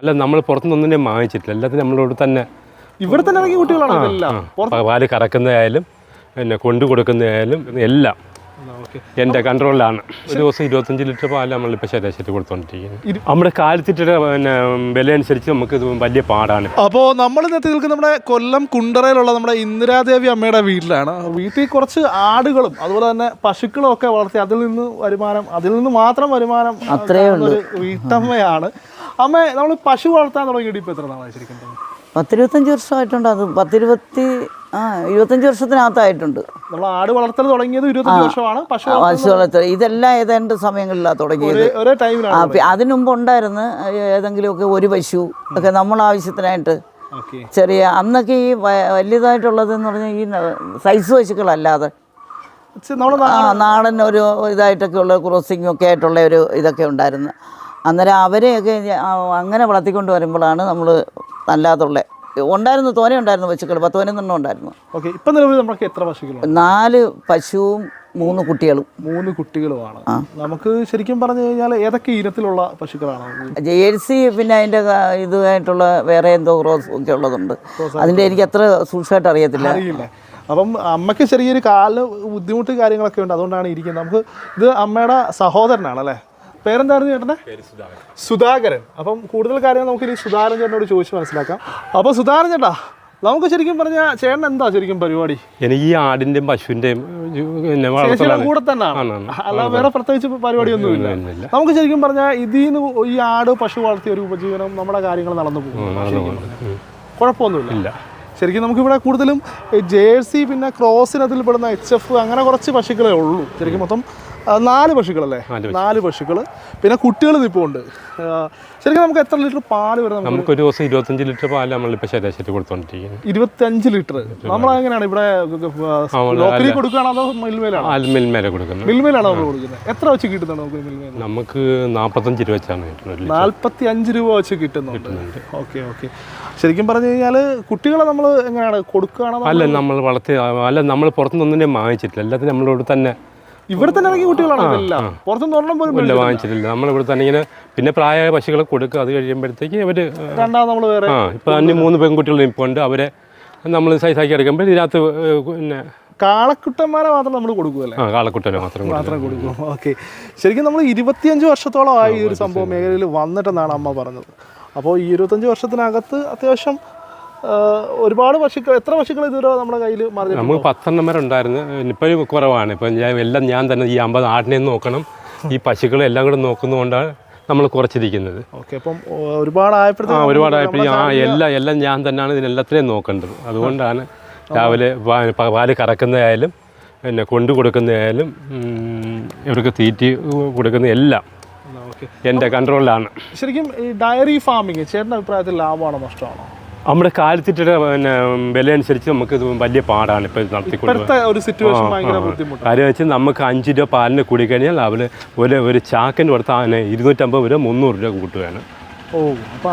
അല്ല നമ്മൾ പുറത്തുനിന്നൊന്നും വാങ്ങിച്ചിട്ടില്ല. എല്ലാത്തിനും നമ്മളോട് തന്നെ ഇവിടെ തന്നെ ഇറങ്ങിയ കുട്ടികളാണ് പാൽ കറക്കുന്നതായാലും പിന്നെ കൊണ്ടു കൊടുക്കുന്നതായാലും എല്ലാം എന്റെ എന്റെ കൺട്രോളിലാണ്. ഒരു ദിവസം ഇരുപത്തഞ്ച് ലിറ്റർ പാൽ നമ്മളിപ്പോൾ ശരാശരി കൊടുത്തോണ്ടിരിക്കുന്നത് നമ്മുടെ കാലത്തിന്റെ പിന്നെ വില അനുസരിച്ച് നമുക്ക് ഇത് വലിയ പാടാണ്. അപ്പോൾ നമ്മൾ ഇന്നത്തെ നിൽക്കുന്ന നമ്മുടെ കൊല്ലം കുണ്ടറയിലുള്ള നമ്മുടെ ഇന്ദിരാദേവി അമ്മയുടെ വീട്ടിലാണ്. വീട്ടിൽ കുറച്ച് ആടുകളും അതുപോലെ തന്നെ പശുക്കളും ഒക്കെ വളർത്തി അതിൽ നിന്ന് വരുമാനം അതിൽ നിന്ന് മാത്രം വരുമാനം അത്രേ കാണുന്ന വീട്ടമ്മയാണ്. അമ്മ നമ്മൾ പശു വളർത്താൻ തുടങ്ങിയിട്ട് ഇപ്പോൾ എത്ര നാളായി ശരിക്കും? പത്തിരുപത്തഞ്ച് വർഷമായിട്ടുണ്ട് അത്. പത്തിരുപത്തി ആ ഇരുപത്തഞ്ച് വർഷത്തിനകത്തായിട്ടുണ്ട്. നമ്മൾ ആട് വളർത്തൽ തുടങ്ങിയത് ഇരുപത്തഞ്ച് വർഷമാണ്. പശു വളർത്തൽ ഇതെല്ലാം ഏതാണ്ട് സമയങ്ങളിലാണ് തുടങ്ങിയത്. അതിനു മുമ്പ് ഉണ്ടായിരുന്നു ഏതെങ്കിലുമൊക്കെ ഒരു പശു ഒക്കെ നമ്മൾ ആവശ്യത്തിനായിട്ട് ചെറിയ അന്നൊക്കെ ഈ വലിയതായിട്ടുള്ളതെന്ന് പറഞ്ഞാൽ ഈ സൈസ് പശുക്കളല്ലാതെ. നാടൻ ഒരു ഇതായിട്ടൊക്കെ ഉള്ള ക്രോസിംഗ് ഒക്കെ ആയിട്ടുള്ള ഒരു ഇതൊക്കെ ഉണ്ടായിരുന്നു. അന്നേരം അവരെയൊക്കെ അങ്ങനെ വളർത്തിക്കൊണ്ട് വരുമ്പോഴാണ് നമ്മൾ അല്ലാതുള്ള. ഉണ്ടായിരുന്നു തോനെ ഉണ്ടായിരുന്നു പശുക്കൾ പത്ത് പതിനൊന്നെണ്ണം ഉണ്ടായിരുന്നു. ഓക്കെ ഇപ്പം നിലവിൽ നമുക്ക് എത്ര നാല് പശുവും മൂന്ന് കുട്ടികളും. മൂന്ന് കുട്ടികളുമാണ്. നമുക്ക് ശരിക്കും പറഞ്ഞു കഴിഞ്ഞാൽ ഏതൊക്കെ ഇനത്തിലുള്ള പശുക്കളാണ്? ജേഴ്സി പിന്നെ അതിന്റെ ഇതുമായിട്ടുള്ള വേറെ എന്തോ ക്രോസ് ഒക്കെ ഉള്ളതുണ്ട്. അതിന്റെ എനിക്ക് അത്ര സൂക്ഷിമായിട്ട് അറിയത്തില്ല. അപ്പം അമ്മയ്ക്ക് ചെറിയൊരു കാൽ ബുദ്ധിമുട്ട് കാര്യങ്ങളൊക്കെ ഉണ്ട് അതുകൊണ്ടാണ് ഇരിക്കുന്നത്. നമുക്ക് ഇത് അമ്മയുടെ സഹോദരനാണ് അല്ലേ? പേരെന്തായിരുന്നു ചേട്ടനെ സുധാകരൻ. അപ്പം കൂടുതൽ കാര്യങ്ങൾ നമുക്ക് ഇനി സുധാകരൻ ചേട്ടനോട് ചോദിച്ച് മനസ്സിലാക്കാം. അപ്പോൾ സുധാകരൻ ചേട്ടാ നമുക്ക് ശരിക്കും പറഞ്ഞാൽ ചേട്ടൻ എന്താ ശരിക്കും പരിപാടി? എനിക്ക് ഈ ആടിന്റെയും പശുവിന്റെയും കൂടെ തന്നെ. അല്ല വേറെ പ്രത്യേകിച്ച് പരിപാടിയൊന്നുമില്ല. ഇല്ല. നമുക്ക് ശരിക്കും പറഞ്ഞാൽ ഇതിൽ നിന്ന് ഈ ആട് പശു വളർത്തിയ ഒരു ഉപജീവനം നമ്മുടെ കാര്യങ്ങൾ നടന്നു പോകും കുഴപ്പമൊന്നുമില്ല. ശരിക്കും നമുക്കിവിടെ കൂടുതലും ജേഴ്സി പിന്നെ ക്രോസിനതിൽ പെടുന്ന എച്ച് എഫ് അങ്ങനെ കുറച്ച് പശുക്കളേ ഉള്ളൂ. ശരിക്കും മൊത്തം നാല് പശുക്കളല്ലേ? നാല് പശുക്കൾ പിന്നെ കുട്ടികൾ ഇപ്പോൾ ഉണ്ട്. ശരിക്കും നമുക്ക് എത്ര ലിറ്റർ പാൽ വരെ നമുക്ക് ഒരു ദിവസം ഇരുപത്തഞ്ച് ലിറ്റർ പാൽ നമ്മളിപ്പോൾ ശരാശരി കൊടുത്തോണ്ടിരിക്കുന്നത് ഇരുപത്തഞ്ച് ലിറ്റർ. നമ്മൾ എങ്ങനെയാണ് ഇവിടെ ലോക്കലി കൊടുക്കുകയാണോ അതോ മിൽമേലാണോ മിൽമേലെ കൊടുക്കുന്നത്. മിൽമേലാണോ നമ്മൾ കൊടുക്കുന്നത്? എത്ര വെച്ച് കിട്ടുന്നുണ്ട് നമുക്ക് മിൽമേൽ നമുക്ക് നാൽപ്പത്തഞ്ച് രൂപ വെച്ചാണ്. നാൽപ്പത്തി അഞ്ച് രൂപ വെച്ച് കിട്ടുന്നുണ്ട്. Okay okay. ശരിക്കും പറഞ്ഞു കഴിഞ്ഞാൽ കുട്ടികളെ നമ്മൾ എങ്ങനെയാണ് കൊടുക്കുകയാണോ അല്ല നമ്മൾ വളർത്തി അല്ല നമ്മൾ പുറത്തുനിന്നൊന്നും വാങ്ങിച്ചിട്ടില്ല. എല്ലാത്തിനും നമ്മളോട് തന്നെ ഇവിടെ തന്നെ ഇറങ്ങിയ കുട്ടികളാണ്? ഇതെല്ലാം പുറത്തുനിന്ന് ഒരെണ്ണം പോലും ഇല്ല വാങ്ങിച്ചിട്ടില്ല. നമ്മളിവിടെ തന്നെ ഇങ്ങനെ പിന്നെ പ്രായമായ പശുക്കളെ കൊടുക്കുക അത് കഴിയുമ്പോഴത്തേക്ക് അവർ രണ്ടാമത് നമ്മൾ വേറെ ആ ഇപ്പം അന്യ മൂന്ന് പെൺകുട്ടികൾ ഇപ്പോൾ ഉണ്ട്. അവരെ നമ്മൾ സൈസാക്കി എടുക്കുമ്പോൾ ഇതിനകത്ത് പിന്നെ കാളക്കുട്ടന്മാരെ മാത്രം നമ്മൾ കൊടുക്കുമല്ലേ ആ കാളക്കുട്ടനെ മാത്രം. മാത്രം കൊടുക്കും. ഓക്കെ. ശരിക്കും നമ്മൾ ഇരുപത്തിയഞ്ച് വർഷത്തോളമായി ഈ ഒരു സംഭവം മേഖലയിൽ വന്നിട്ടെന്നാണ് അമ്മ പറഞ്ഞത്. അപ്പോൾ ഈ ഇരുപത്തഞ്ച് വർഷത്തിനകത്ത് അത്യാവശ്യം ഒരുപാട് പശുക്കൾ എത്ര പശുക്കൾ ഇതുവരെ നമ്മുടെ കയ്യിൽ മറിഞ്ഞു നമ്മൾ പത്തെണ്ണം വരെ ഉണ്ടായിരുന്നു. ഇപ്പോഴും കുറവാണ്. ഇപ്പം ഞാൻ എല്ലാം ഞാൻ തന്നെ ഈ അമ്പത് ആടിനെ നോക്കണം. ഈ പശുക്കളെ എല്ലാം കൂടെ നോക്കുന്നതുകൊണ്ടാണ് നമ്മൾ കുറച്ചിരിക്കുന്നത്. ഓക്കെ അപ്പം ഒരുപാട് ആയപ്പോഴത്തേക്കും ആ എല്ലാം എല്ലാം ഞാൻ തന്നെയാണ് ഇതിനെല്ലാത്തിനെയും നോക്കേണ്ടത്. അതുകൊണ്ടാണ് രാവിലെ പാൽ കറക്കുന്നതായാലും പിന്നെ കൊണ്ടു കൊടുക്കുന്നതായാലും ഇവർക്ക് തീറ്റി കൊടുക്കുന്ന എല്ലാം എന്റെ കൺട്രോളിലാണ്. ശരിക്കും ഈ ഡയറി ഫാമിങ് ചേട്ടന്റെ അഭിപ്രായത്തിൽ ലാഭമാണോ നഷ്ടമാണോ? നമ്മുടെ കാലത്തിന്റെ പിന്നെ വില അനുസരിച്ച് നമുക്ക് ഇത് വലിയ പാടാണ് ഇപ്പോൾ ഇത് നടത്തിക്കൊണ്ട് കാര്യം വെച്ചാൽ നമുക്ക് അഞ്ച് രൂപ പാലിന് കൂടി കഴിഞ്ഞാൽ അവർ ഒരു ഒരു ചാക്കിന് കൊടുത്താൽ അതിന് ഇരുന്നൂറ്റമ്പത് രൂപ മുന്നൂറ് രൂപ കൂട്ടുകയാണ്.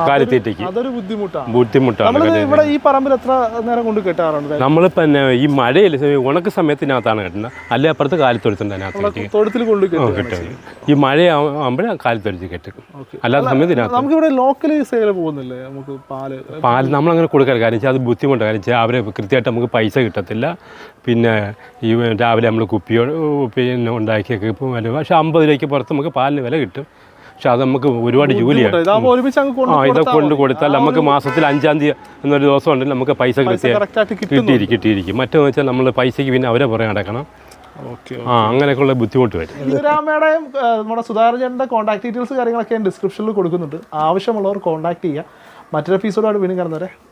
കാലിത്തീറ്റയ്ക്ക്. അതൊരു ബുദ്ധിമുട്ടാണ്. ബുദ്ധിമുട്ടാണ് ഇവിടെ ഈ പറമ്പിൽ എത്ര നേരം കൊണ്ട് കെട്ടാറുണ്ട്? നമ്മൾ പിന്നെ ഈ മഴയിൽ ഉണക്ക് സമയത്തിനകത്താണ് കിട്ടുന്നത്. അല്ലെ അപ്പുറത്ത് കാലിത്തൊഴുത്തുണ്ട് തൊഴുത്തിൽ കൊണ്ട് കിട്ടും ഈ മഴ ആകുമ്പോഴേ കാലിത്തൊഴുത്തി കെട്ടും അല്ലാത്ത സമയത്തിനകത്ത്. നമുക്ക് ഇവിടെ സെയിൽ പോകുന്നില്ലേ? നമുക്ക് പാൽ. പാൽ നമ്മളങ്ങനെ കൊടുക്കാൻ കാര്യം വെച്ചാൽ അത് ബുദ്ധിമുട്ടാണ്. കാര്യം വെച്ചാൽ അവരെ കൃത്യമായിട്ട് നമുക്ക് പൈസ കിട്ടത്തില്ല. പിന്നെ ഈ രാവിലെ നമ്മൾ കുപ്പിയോ പിന്നെ ഉണ്ടാക്കിയൊക്കെ പക്ഷേ അമ്പത് രൂപയ്ക്ക് പുറത്ത് നമുക്ക് പാലിന് വില കിട്ടും. പക്ഷെ അത് നമുക്ക് ഒരുപാട് ജോലിയാണ്. ആ ഇതൊക്കെ കൊണ്ട് കൊടുത്താൽ നമുക്ക് മാസത്തിൽ അഞ്ചാം തീയതി എന്നൊരു ദിവസം ഉണ്ടെങ്കിൽ നമുക്ക് പൈസ കിട്ടിയിരിക്കും കിട്ടിയിരിക്കും. മറ്റെന്ന് വെച്ചാൽ നമ്മൾ പൈസയ്ക്ക് പിന്നെ അവരെ പുറകെ നടക്കണം. ഓക്കെ ആ അങ്ങനെയൊക്കെയുള്ള ബുദ്ധിമുട്ട് വരും. ഇന്ദിരാമ്മയുടെയും ആ, നമ്മുടെ സുധാകരന്റെ കോൺടാക്ട് ഡീറ്റെയിൽസ് കാര്യങ്ങളൊക്കെ ഡിസ്ക്രിപ്ഷനിൽ കൊടുക്കുന്നുണ്ട്. ആവശ്യമുള്ളവർ കോൺടാക്ട് ചെയ്യുക. മറ്റൊരു എപ്പിസോഡായിട്ട് വീണ്ടും കാണുന്നവരെ.